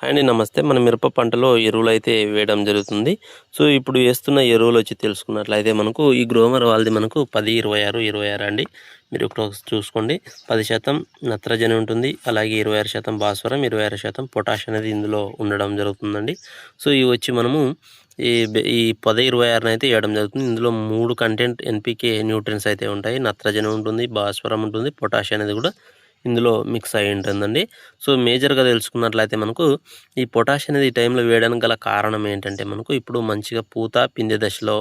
Hi అండి నమస్తే. మన మిరప పంటలో ఎరువులు అయితే వేయడం జరుగుతుంది. సో ఇప్పుడు వేస్తున్న ఎరువులు వచ్చి తెలుసుకున్నట్లయితే మనకు ఈ గ్రోమర్ వాళ్ళది మనకు పది ఇరవై ఆరు ఇరవై ఆరు అండి. మీరు ఇప్పుడు ఒకసారి చూసుకోండి. పది శాతం నత్రజని ఉంటుంది. అలాగే ఇరవై ఆరు శాతం భాస్వరం ఇరవై ఆరు శాతం పొటాష్ అనేది ఇందులో ఉండడం జరుగుతుందండి. సో ఇవి వచ్చి మనము ఈ ఈ పది ఇరవై ఆరుని అయితే వేయడం జరుగుతుంది. ఇందులో మూడు కంటెంట్ ఎన్పికే న్యూట్రియన్స్ అయితే ఉంటాయి. నత్రజని ఉంటుంది భాస్వరం ఉంటుంది పొటాష్ అనేది కూడా ఇందులో మిక్స్ అయి ఉంటుందండి. సో మేజర్గా తెలుసుకున్నట్లయితే మనకు ఈ పొటాష్ అనేది ఈ టైంలో వేయడానికి గల కారణం ఏంటంటే మనకు ఇప్పుడు మంచిగా పూత పిందె దశలో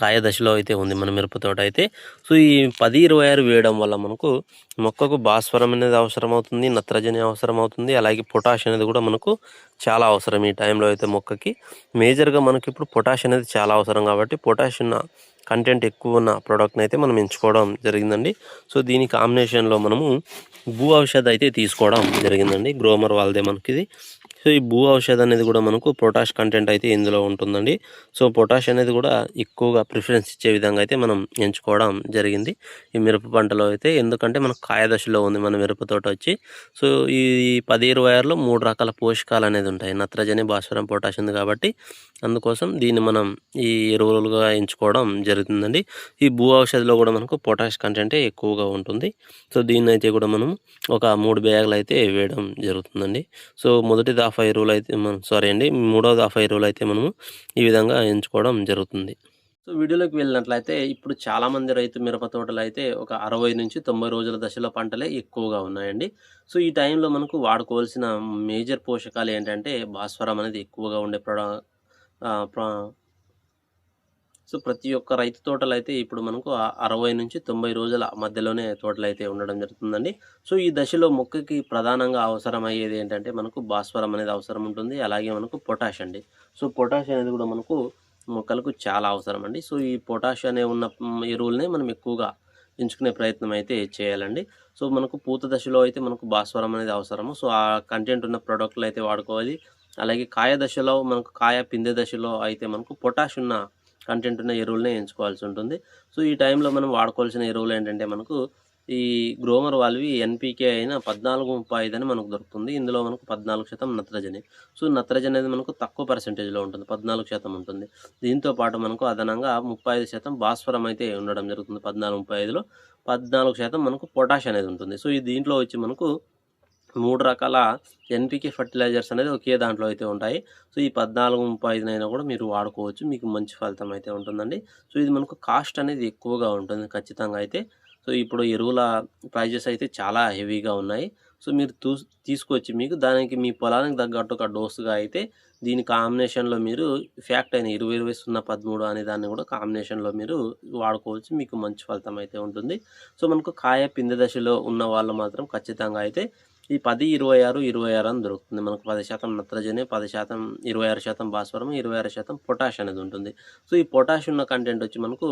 కాయ దశలో అయితే ఉంది మన మిరపతోట అయితే సో ఈ పది ఇరవై ఆరు వేయడం వల్ల మనకు మొక్కకు భాస్వరం అనేది అవసరం అవుతుంది నత్రజని అవసరం అవుతుంది అలాగే పొటాష్ అనేది కూడా మనకు చాలా అవసరం ఈ టైంలో అయితే మొక్కకి. మేజర్గా మనకి ఇప్పుడు పొటాష్ అనేది చాలా అవసరం కాబట్టి పొటాష్ కంటెంట్ ఎక్కువ ఉన్న ప్రోడక్ట్ని అయితే మనం ఎంచుకోవడం జరిగిందండి. సో దీని కాంబినేషన్లో మనము భూ ఔషధ అయితే తీసుకోవడం జరిగిందండి. గ్రోమర్ వాళ్ళదే మనకి ఇది సో ఈ భూ ఔషధ అనేది కూడా మనకు పొటాష్ కంటెంట్ అయితే ఇందులో ఉంటుందండి. సో పొటాష్ అనేది కూడా ఎక్కువగా ప్రిఫరెన్స్ ఇచ్చే విధంగా అయితే మనం ఎంచుకోవడం జరిగింది. ఈ మిరప పంటలో అయితే ఎందుకంటే మనకు కాయ దశలో ఉంది మన మిరప తోట వచ్చి. సో ఈ పది ఇరవై ఆరులో మూడు రకాల పోషకాలు అనేది ఉంటాయి. నత్రజని భాస్వరం పొటాష్ ఉంది కాబట్టి అందుకోసం దీన్ని మనం ఈ ఎరువులుగా ఎంచుకోవడం జరుగుతుందండి. ఈ భూ ఔషధిలో కూడా మనకు పొటాష్ కంటెంటే ఎక్కువగా ఉంటుంది. సో దీన్ని అయితే కూడా మనం ఒక మూడు బ్యాగులు అయితే వేయడం జరుగుతుందండి. సో మొదటిది మొదటి రూల్ అయితే మనం సారీ అండి మూడోది హాఫ్ ఐ రూల్ అయితే మనము ఈ విధంగా ఎంచుకోవడం జరుగుతుంది. సో వీడియోలోకి వెళ్ళినట్లయితే ఇప్పుడు చాలామంది రైతు మిరప తోటలు అయితే ఒక అరవై నుంచి తొంభై రోజుల దశలో పంటలే ఎక్కువగా ఉన్నాయండి. సో ఈ టైంలో మనకు వాడుకోవాల్సిన మేజర్ పోషకాలు ఏంటంటే భాస్వరం అనేది ఎక్కువగా ఉండే ప్రొడ సో ప్రతి ఒక్క రైతు తోటలు అయితే ఇప్పుడు మనకు ఆ అరవై నుంచి తొంభై రోజుల మధ్యలోనే తోటలు అయితే ఉండడం జరుగుతుందండి. సో ఈ దశలో మొక్కకి ప్రధానంగా అవసరం అయ్యేది ఏంటంటే మనకు భాస్వరం అనేది అవసరం ఉంటుంది. అలాగే మనకు పొటాష్ అండి. సో పొటాష్ అనేది కూడా మనకు మొక్కలకు చాలా అవసరం అండి. సో ఈ పొటాష్ అనే ఉన్న ఎరువులనే మనం ఎక్కువగా ఎంచుకునే ప్రయత్నం అయితే చేయాలండి. సో మనకు పూత దశలో అయితే మనకు భాస్వరం అనేది అవసరము. సో ఆ కంటెంట్ ఉన్న ప్రోడక్ట్లు అయితే వాడుకోవాలి. అలాగే కాయ దశలో మనకు కాయ పిందె దశలో అయితే మనకు పొటాష్ ఉన్న కంటెంట్ ఉన్న ఎరువులనే ఎంచుకోవాల్సి ఉంటుంది. సో ఈ టైంలో మనం వాడుకోవాల్సిన ఎరువులు ఏంటంటే మనకు ఈ గ్రోమర్ వాళ్ళవి ఎన్పికే అయిన పద్నాలుగు ముప్పై ఐదు అని మనకు దొరుకుతుంది. ఇందులో మనకు పద్నాలుగు శాతం నత్రజని. సో నత్రజని అనేది మనకు తక్కువ పర్సెంటేజ్లో ఉంటుంది. పద్నాలుగు శాతం ఉంటుంది. దీంతో పాటు మనకు అదనంగా ముప్పై ఐదు శాతం భాస్వరం అయితే ఉండడం జరుగుతుంది పద్నాలుగు ముప్పై ఐదులో. పద్నాలుగు శాతం మనకు పొటాష్ అనేది ఉంటుంది. సో ఈ దీంట్లో వచ్చి మనకు మూడు రకాల ఎన్పికే ఫర్టిలైజర్స్ అనేది ఒకే దాంట్లో అయితే ఉంటాయి. సో ఈ పద్నాలుగు ముప్పై ఐదునైనా కూడా మీరు వాడుకోవచ్చు. మీకు మంచి ఫలితం అయితే ఉంటుందండి. సో ఇది మనకు కాస్ట్ అనేది ఎక్కువగా ఉంటుంది ఖచ్చితంగా అయితే. సో ఇప్పుడు ఎరువుల ప్రైజెస్ అయితే చాలా హెవీగా ఉన్నాయి. సో మీరు తూ తీసుకొచ్చి మీకు దానికి మీ పొలానికి తగ్గట్టు ఒక డోసుగా అయితే దీని కాంబినేషన్లో మీరు ఫ్యాక్ట్ అయిన ఇరవై ఇరవై సున్నా పదమూడు అనే దాన్ని కూడా కాంబినేషన్లో మీరు వాడుకోవచ్చు. మీకు మంచి ఫలితం అయితే ఉంటుంది. సో మనకు కాయ పిందె దశలో ఉన్న వాళ్ళు మాత్రం ఖచ్చితంగా అయితే ఈ పది ఇరవై ఆరు ఇరవై ఆరు అని దొరుకుతుంది. మనకు పది శాతం నత్రజని పది శాతం ఇరవై ఆరు శాతం భాస్వరం ఇరవై ఆరు శాతం పొటాష్ అనేది ఉంటుంది. సో ఈ పొటాష్ ఉన్న కంటెంట్ వచ్చి మనకు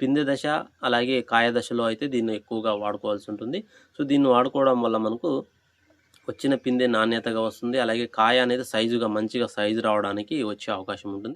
పిందె దశ అలాగే కాయ దశలో అయితే దీన్ని ఎక్కువగా వాడుకోవాల్సి ఉంటుంది. సో దీన్ని వాడుకోవడం వల్ల మనకు వచ్చిన పిందె నాణ్యతగా వస్తుంది. అలాగే కాయ అనేది సైజుగా మంచిగా సైజు రావడానికి వచ్చే అవకాశం ఉంటుంది.